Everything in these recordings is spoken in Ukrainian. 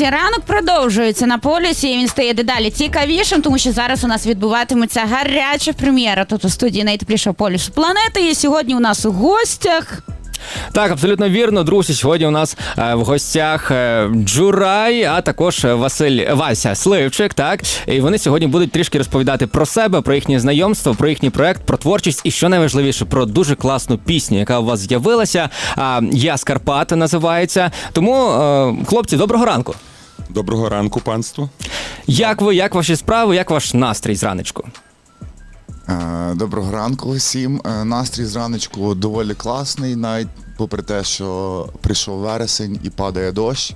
Друзі, ранок продовжується на полюсі. і Він стає дедалі цікавішим, тому що зараз у нас відбуватиметься гаряча прем'єра. Тут у студії найтеплішого полюсу планети. І сьогодні у нас у гостях. Так, абсолютно вірно, друзі. Сьогодні у нас е, в гостях е, Джурай, а також Василь Вася Сливчик. Так, і вони сьогодні будуть трішки розповідати про себе, про їхнє знайомство, про їхній проект, про творчість і що найважливіше, про дуже класну пісню, яка у вас з'явилася. А, Я з Карпат називається. Тому, е, хлопці, доброго ранку. Доброго ранку, панство. Як ви, як ваші справи, як ваш настрій зранечку? Е, Доброго ранку усім. Е, Настрій зраночку доволі класний, навіть попри те, що прийшов вересень і падає дощ.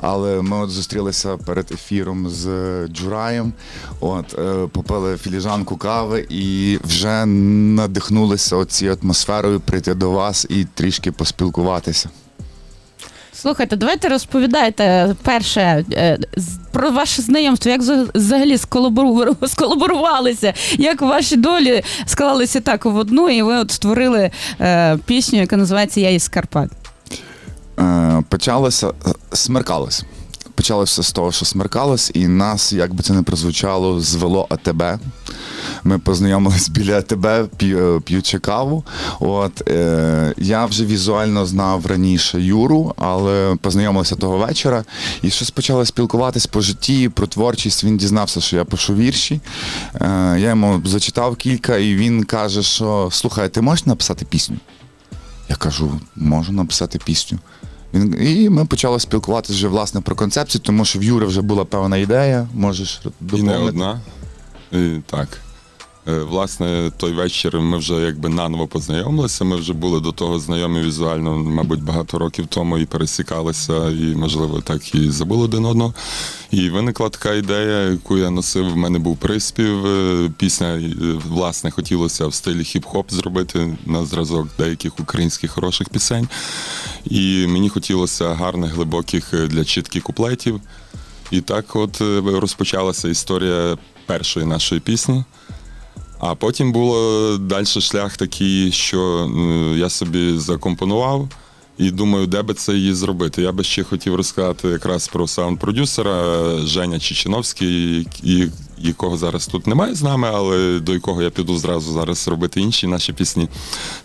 Але ми от зустрілися перед ефіром з Джураєм. От е, попили філіжанку кави і вже надихнулися цією атмосферою прийти до вас і трішки поспілкуватися. Слухайте, давайте розповідайте перше е, про ваше знайомство, як взагалі сколаборувалися, як ваші долі склалися так в одну, і ви от створили е, пісню, яка називається Я із Карпат. Е, почалося смеркалось. Почалося з того, що смеркалось, і нас, як би це не прозвучало, звело АТБ. Ми познайомились біля АТБ, е, п'ючи каву. От, е, я вже візуально знав раніше Юру, але познайомилися того вечора. І щось почали спілкуватись по житті, про творчість. Він дізнався, що я пишу вірші. Е, я йому зачитав кілька, і він каже, що слухай, ти можеш написати пісню? Я кажу, можу написати пісню. Він, і ми почали спілкуватися вже власне про концепцію, тому що в Юри вже була певна ідея, можеш І не одна. І, так. Е, Власне, той вечір ми вже якби наново познайомилися. Ми вже були до того знайомі візуально, мабуть, багато років тому і пересікалися, і, можливо, так і забули один одного. І виникла така ідея, яку я носив. В мене був приспів. е, Пісня, е, власне, хотілося в стилі хіп-хоп зробити на зразок деяких українських хороших пісень. І мені хотілося гарних, глибоких для чітки куплетів. І так от розпочалася історія першої нашої пісні. А потім було далі шлях такий, що я собі закомпонував і думаю, де би це її зробити. Я би ще хотів розказати якраз про саунд-продюсера Женя Чеченовський, і- якого зараз тут немає з нами, але до якого я піду зразу зараз робити інші наші пісні.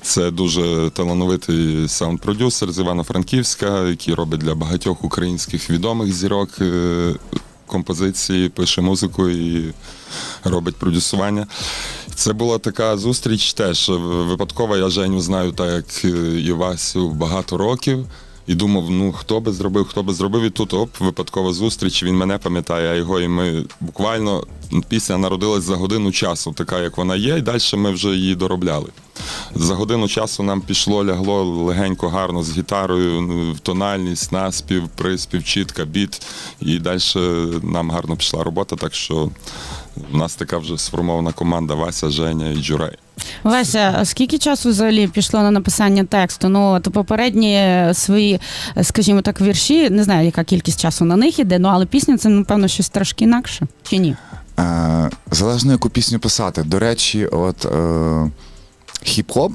Це дуже талановитий саунд-продюсер з Івано-Франківська, який робить для багатьох українських відомих зірок е, композиції, пише музику і робить продюсування. Це була така зустріч теж випадкова. Я Женю знаю так, як е, і Васю багато років. І думав, ну хто би зробив, хто би зробив. І тут оп, випадкова зустріч. Він мене пам'ятає, а його. І ми буквально пісня народилась за годину часу, така як вона є, і далі ми вже її доробляли. За годину часу нам пішло, лягло легенько, гарно з гітарою, тональність, наспів, приспів, чітка, біт. І далі нам гарно пішла робота. Так що в нас така вже сформована команда Вася, Женя і Джурай. Вася, а скільки часу взагалі пішло на написання тексту? Ну, от попередні свої, скажімо так, вірші, не знаю, яка кількість часу на них іде, ну але пісня це, напевно, щось трошки інакше. Чи ні? Е, залежно яку пісню писати. До речі, от е, хіп-хоп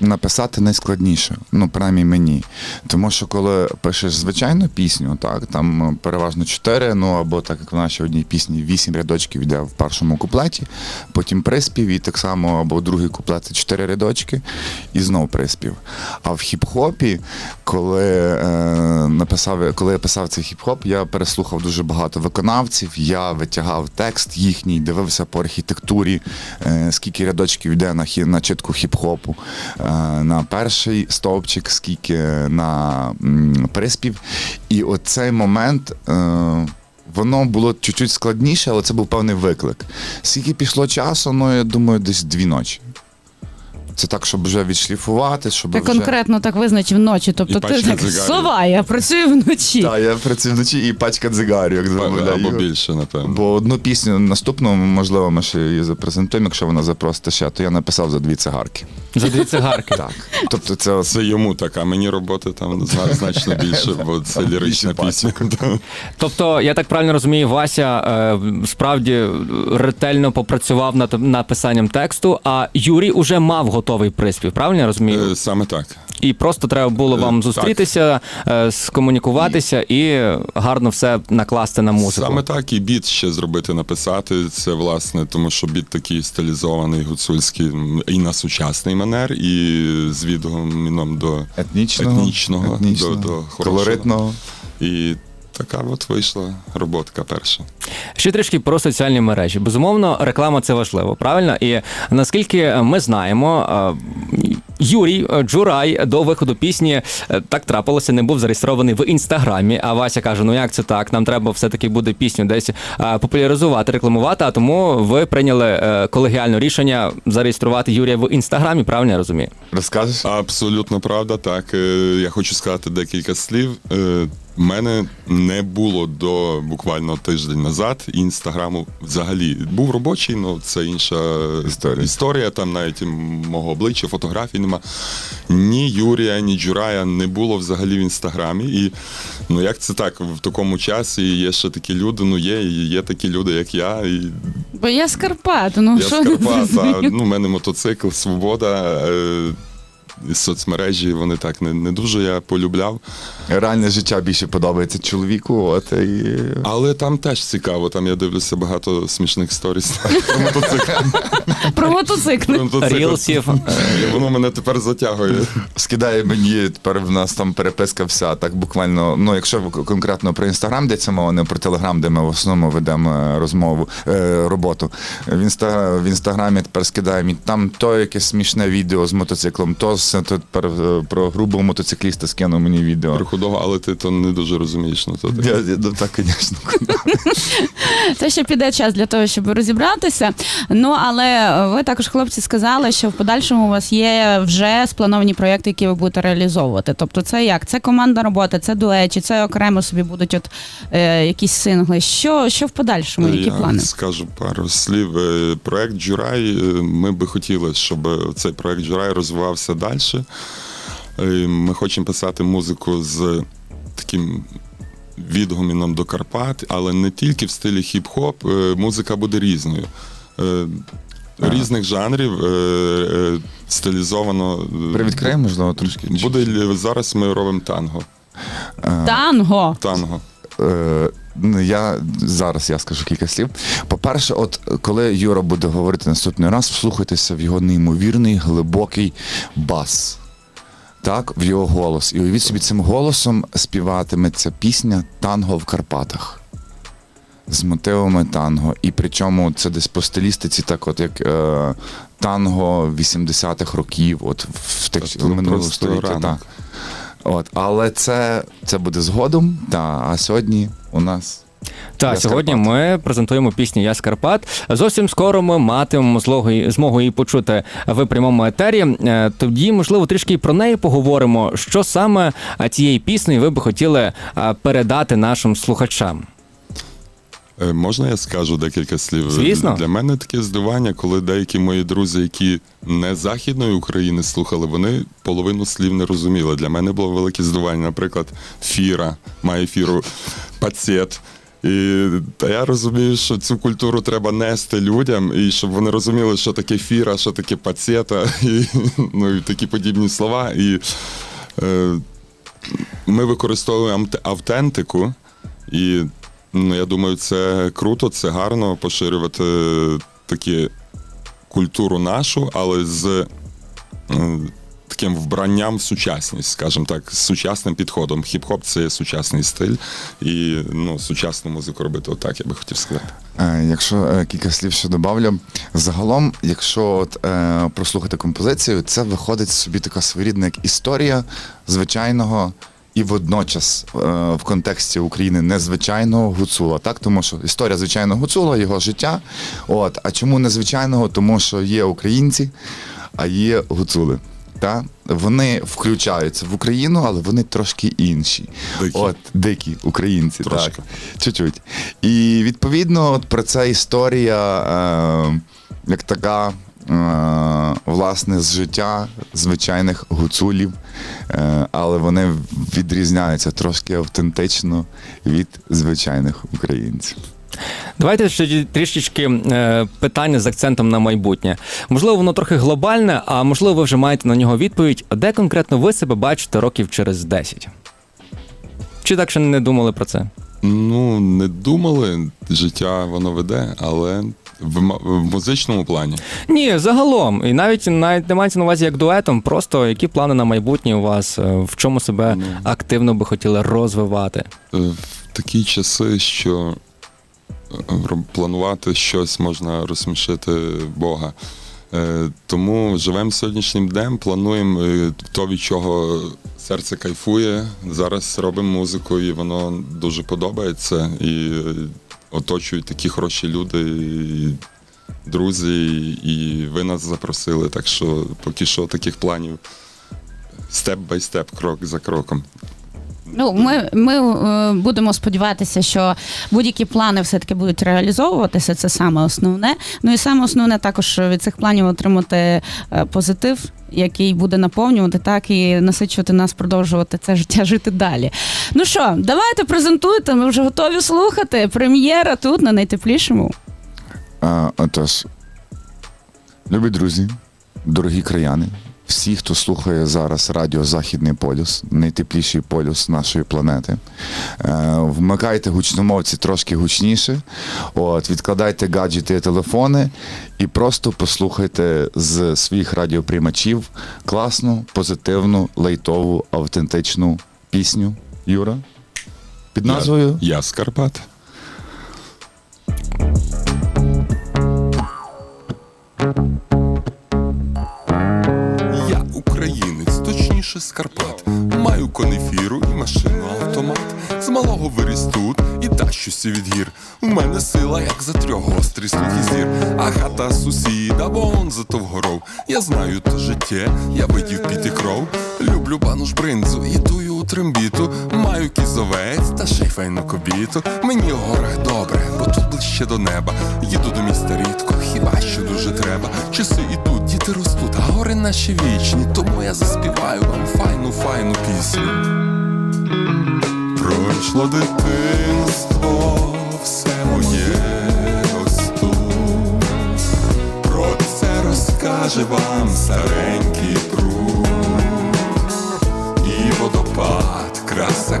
написати найскладніше, ну, принаймні мені. Тому що коли пишеш звичайну пісню, так, там е, переважно чотири, ну або так як в нашій одній пісні, вісім рядочків йде в першому куплеті, потім приспів, і так само або другий куплет це чотири рядочки, і знов приспів. А в хіп-хопі, коли, е, написав, коли я писав цей хіп-хоп, я переслухав дуже багато виконавців, я витягав текст їхній, дивився по архітектурі, е, скільки рядочків йде на, хі- на читку хіп-хопу, е, на перший стовпчик, скільки на приспів. І оцей момент. Е, Воно було чуть-чуть складніше, але це був певний виклик. Скільки пішло часу, ну я думаю, десь дві ночі. Це так, щоб вже відшліфувати, щоб Ти вже... конкретно так визначив ночі. Тобто І ти так сова, я працюю вночі. Так, я працюю вночі і пачка дзигарів, як замовляю. Або більше, напевно. Бо одну пісню наступну, можливо, ми ще її запрезентуємо, якщо вона запросить ще, то я написав за дві цигарки. За дві цигарки. Так. Тобто це Це йому так, а мені роботи там значно більше, бо це лірична пісня. Тобто, я так правильно розумію, Вася е, справді ретельно попрацював над написанням тексту, а Юрій уже мав готовий готовий приспів. Правильно я розумію? Е, Саме так. І просто треба було Е, вам зустрітися, е, скомунікуватися і гарно все накласти на музику. Саме так і біт ще зробити, написати. Це власне, тому що біт такий стилізований, гуцульський і на сучасний манер, і з відгоміном до Етнічного, Етнічного, етнічного до- до хорошого. колоритного. і така от вийшла роботка перша. Ще трішки про соціальні мережі. Безумовно, реклама це важливо, правильно? І наскільки ми знаємо, е, Юрій Джурай до виходу пісні е, так трапилося, не був зареєстрований в інстаграмі. А Вася каже: Ну як це так? Нам треба все-таки буде пісню десь е, популяризувати, рекламувати. А тому ви прийняли колегіальне рішення зареєструвати Юрія в інстаграмі. Правильно я розумію? Розкажеш? Абсолютно правда. Так я хочу сказати декілька слів. У мене не було до буквально тиждень назад інстаграму взагалі. Був робочий, але це інша Історія. історія. Там навіть мого обличчя, фотографій нема. Ні Юрія, ні Джурая не було взагалі в інстаграмі. І ну як це так? В такому часі є ще такі люди. Ну є, і є такі люди, як я. І Бо я з Карпат, ну я з що не Карпат, ну, у мене мотоцикл, свобода. Е, соцмережі вони так не, не дуже я полюбляв. Реальне життя більше подобається чоловіку. От і Але там теж цікаво. Там я дивлюся багато смішних сторіс про мотоцикл. Про мотоцикл. Рілсів. Воно мене тепер затягує. скидає мені тепер в нас там переписка вся. Так буквально. Ну, якщо конкретно про інстаграм йдеться мова, не про телеграм, де ми в основному ведемо е, розмову, е, роботу. В інстаграмі тепер скидає мені там то якесь смішне відео з мотоциклом, то, з- то тепер е, про грубого мотоцикліста скинув мені відео. Про худого, але ти то не дуже розумієш. Ну, то ну, так, звісно. Це ще піде час для того, щоб розібратися. Ну але ви також, хлопці, сказали, що в подальшому у вас є вже сплановані проєкти, які ви будете реалізовувати. Тобто, це як? Це команда роботи, це дует, чи це окремо собі будуть от е, якісь сингли. Що, що в подальшому? Які я плани? скажу пару слів. Е, Проект Джурай. е, Ми би хотіли, щоб цей проект Джурай розвивався далі. Е, Ми хочемо писати музику з таким відгуміном до Карпат, але не тільки в стилі хіп-хоп. Е, Музика буде різною. Е, Різних жанрів е, стилізовано. Привідкриємо, можливо, трошки. Буде зараз ми робимо танго. Танго. Танго. Е, ну, я зараз я скажу кілька слів. По-перше, от коли Юра буде говорити наступний раз, вслухайтеся в його неймовірний глибокий бас. Так, в його голос. І уявіть собі, цим голосом співатиметься пісня Танго в Карпатах. З мотивами танго. І причому це десь по стилістиці, так от як е, танго 80-х років, от в тих минулого століття. Так. От, але це, це буде згодом. Та, а сьогодні у нас Так, Я сьогодні Карпат. ми презентуємо пісню Я з Карпат. Зовсім скоро ми матимемо злогу- змогу її почути в прямому етері. Е, Тоді, можливо, трішки і про неї поговоримо. Що саме е, цієї пісні ви би хотіли е, передати нашим слухачам? Е, Можна я скажу декілька слів? Звісно. Для мене таке здивування, коли деякі мої друзі, які не Західної України слухали, вони половину слів не розуміли. Для мене було велике здивування. Наприклад, фіра має фіру пацієт. І та я розумію, що цю культуру треба нести людям, і щоб вони розуміли, що таке фіра, що таке пацієта, і, ну, і такі подібні слова. І е, ми використовуємо автентику, і ну, я думаю, це круто, це гарно поширювати такі культуру нашу, але з таким вбранням в сучасність, скажімо так, з сучасним підходом. Хіп-хоп це сучасний стиль, і ну, сучасну музику робити отак, я би хотів сказати. Е, Якщо е, кілька слів ще добавлю, загалом, якщо от, е, прослухати композицію, це виходить собі така своєрідна як історія звичайного і водночас е, в контексті України незвичайного гуцула. Так, тому що історія звичайного гуцула, його життя. От, а чому незвичайного? Тому що є українці, а є гуцули. Та? Вони включаються в Україну, але вони трошки інші. Дикі. От, дикі українці, Трошки. так. Чуть-чуть. І відповідно, от про це історія, е, як така, е, власне, з життя звичайних гуцулів, е, але вони відрізняються трошки автентично від звичайних українців. Давайте ще трішечки е, питання з акцентом на майбутнє. Можливо, воно трохи глобальне, а можливо, ви вже маєте на нього відповідь. Де конкретно ви себе бачите років через 10? Чи так ще не думали про це? Ну, не думали, життя воно веде, але в, в музичному плані. Ні, загалом. І навіть навіть не мається на увазі як дуетом. Просто які плани на майбутнє у вас, е, в чому себе Ну. активно би хотіли розвивати? Е, В такі часи, що планувати щось можна розсмішити Бога. Е, Тому живемо сьогоднішнім днем, плануємо е, то, від чого серце кайфує. Зараз робимо музику, і воно дуже подобається. І е, оточують такі хороші люди, і друзі, і ви нас запросили. Так що поки що таких планів степ бай степ, крок за кроком. Ну, ми, ми е, будемо сподіватися, що будь-які плани все-таки будуть реалізовуватися. Це саме основне. Ну і саме основне також від цих планів отримати е, позитив, який буде наповнювати, так і насичувати нас, продовжувати це життя жити далі. Ну що, давайте презентуйте. Ми вже готові слухати. Прем'єра тут на найтеплішому. А, отож, любі друзі, дорогі краяни, всі, хто слухає зараз радіо Західний полюс, найтепліший полюс нашої планети. Е, вмикайте гучномовці трошки гучніше, от, відкладайте гаджети і телефони і просто послухайте з своїх радіоприймачів класну, позитивну, лейтову, автентичну пісню. Юра? Під назвою Я, я з Карпат. Точніше з Карпат. Маю конефіру і машину автомат. З малого виріс тут і тащуся від гір. У мене сила, як за трьох гострий слухи зір. А хата сусіда, вон за товгоров. Я знаю то життя, я видів піти кров. Люблю пану шбринзу і тую трембіту. Маю кізовець та ще й файну кобіту. Мені у горах добре, бо тут ближче до неба. Їду до міста рідко, хіба що дуже треба. Часи ідуть, діти ростуть, а гори наші вічні. Тому я заспіваю вам файну, файну пісню. Пройшло дитинство, все моє ось. Про це розкаже вам старенький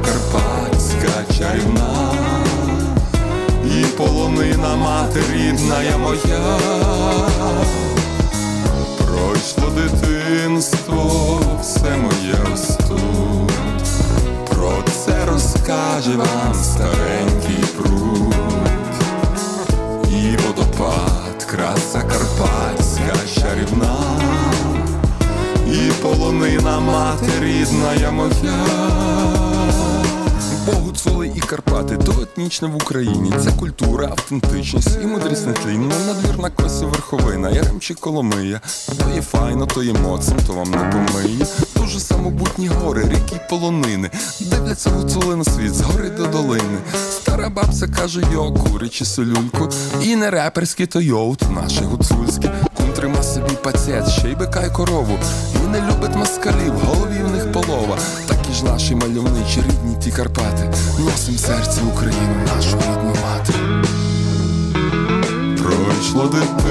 карпатська чарівна, і полонина мати рідна я моя. Пройшло дитинство, все моє ось тут. Про це розкаже вам старенький пруд. І водопад, краса карпатська чарівна, і полонина мати рідна я моя. Богуцоли і Карпати, то етнічне в Україні. Це культура, автентичність і мудрість нетлінна. Надвірна коси верховина, Яремчі Коломия. То є файно, то є моцно, то вам не помиє. Дуже самобутні гори, ріки й полонини. Дивляться гуцули на світ з гори до долини. Стара бабця каже, йо, курячи солюльку. І не реперські, то йоут, наше гуцульське. Кум трима собі пацет, ще й бика й корову. І не любить москалів, голові в них полова. Ж наші мальовничі рідні ті Карпати. Носим серці Україну, нашу рідну мати. Пройшло дитинство,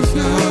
рідна